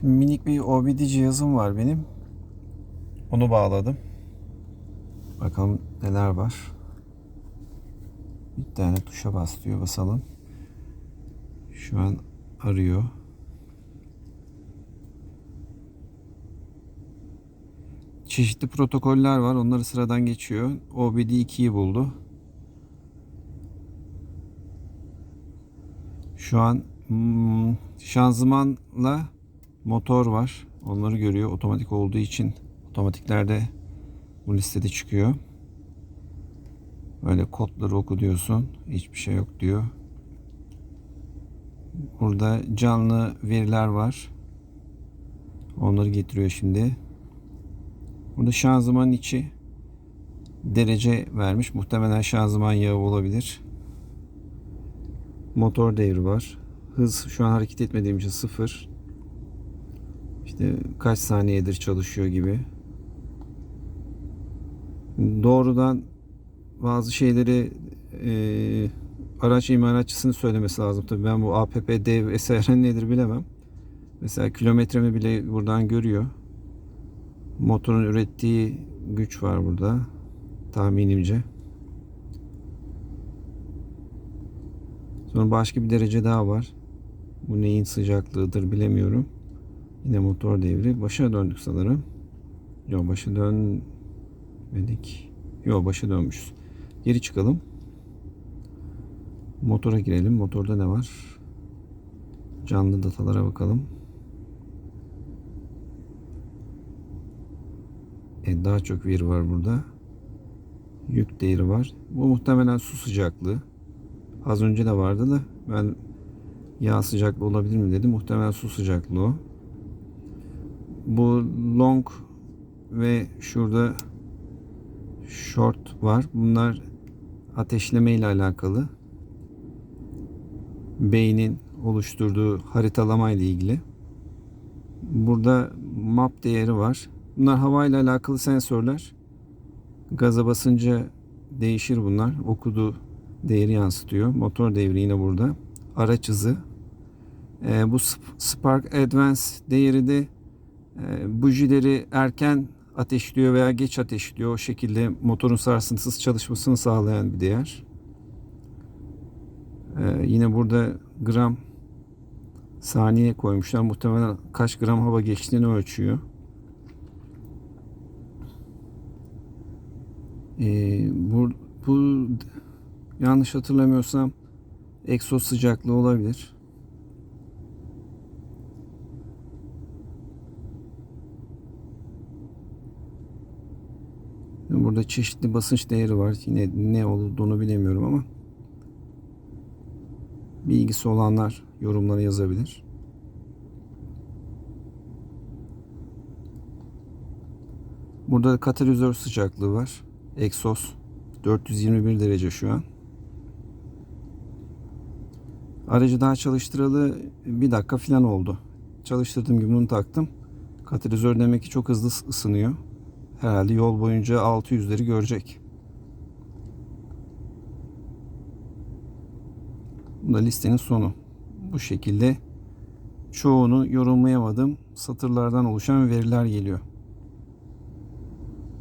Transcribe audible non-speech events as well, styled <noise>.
Şimdi minik bir OBD cihazım var benim. Onu bağladım. Bakalım neler var. Bir tane tuşa bas diyor. Basalım. Şu an arıyor. Çeşitli protokoller var. Onları sıradan geçiyor. OBD 2'yi buldu. Şu an hmm, şanzımanla motor var. Onları görüyor. Otomatik olduğu için otomatiklerde bu listede çıkıyor. Böyle kodları oku diyorsun. Hiçbir şey yok diyor. Burada canlı veriler var. Onları getiriyor şimdi. Burada şanzıman içi derece vermiş. Muhtemelen şanzıman yağı olabilir. Motor devri var. Hız şu an hareket etmediğim için sıfır. İşte kaç saniyedir çalışıyor gibi. Doğrudan bazı şeyleri e, araç imalatçısını söylemesi lazım. Tabii ben bu APP dev vesaire <laughs> nedir bilemem. Mesela kilometremi bile buradan görüyor. Motorun ürettiği güç var burada. Tahminimce. Sonra başka bir derece daha var. Bu neyin sıcaklığıdır bilemiyorum. Yine motor devri. Başa döndük sanırım. Yok başa dönmedik. Yok başa dönmüşüz. Geri çıkalım. Motora girelim. Motorda ne var? Canlı datalara bakalım. E, daha çok veri var burada. Yük değeri var. Bu muhtemelen su sıcaklığı. Az önce de vardı da ben yağ sıcaklığı olabilir mi dedim. Muhtemelen su sıcaklığı o. Bu long ve şurada short var. Bunlar ateşleme ile alakalı. Beynin oluşturduğu haritalama ile ilgili. Burada map değeri var. Bunlar hava ile alakalı sensörler. Gaza basınca değişir bunlar. Okuduğu değeri yansıtıyor. Motor devri yine burada. Araç hızı. Ee, bu Spark Advance değeri de e, bujileri erken ateşliyor veya geç ateşliyor. O şekilde motorun sarsıntısız çalışmasını sağlayan bir değer. Ee, yine burada gram saniye koymuşlar. Muhtemelen kaç gram hava geçtiğini ölçüyor. Ee, bu, bu yanlış hatırlamıyorsam egzoz sıcaklığı olabilir. Burada çeşitli basınç değeri var. Yine ne olduğunu bilemiyorum ama bilgisi olanlar yorumlara yazabilir. Burada katalizör sıcaklığı var. Egzoz 421 derece şu an. Aracı daha çalıştıralı bir dakika falan oldu. Çalıştırdığım gibi bunu taktım. Katalizör demek ki çok hızlı ısınıyor. Herhalde yol boyunca 600'leri görecek. Bu da listenin sonu. Bu şekilde çoğunu yorumlayamadım. Satırlardan oluşan veriler geliyor.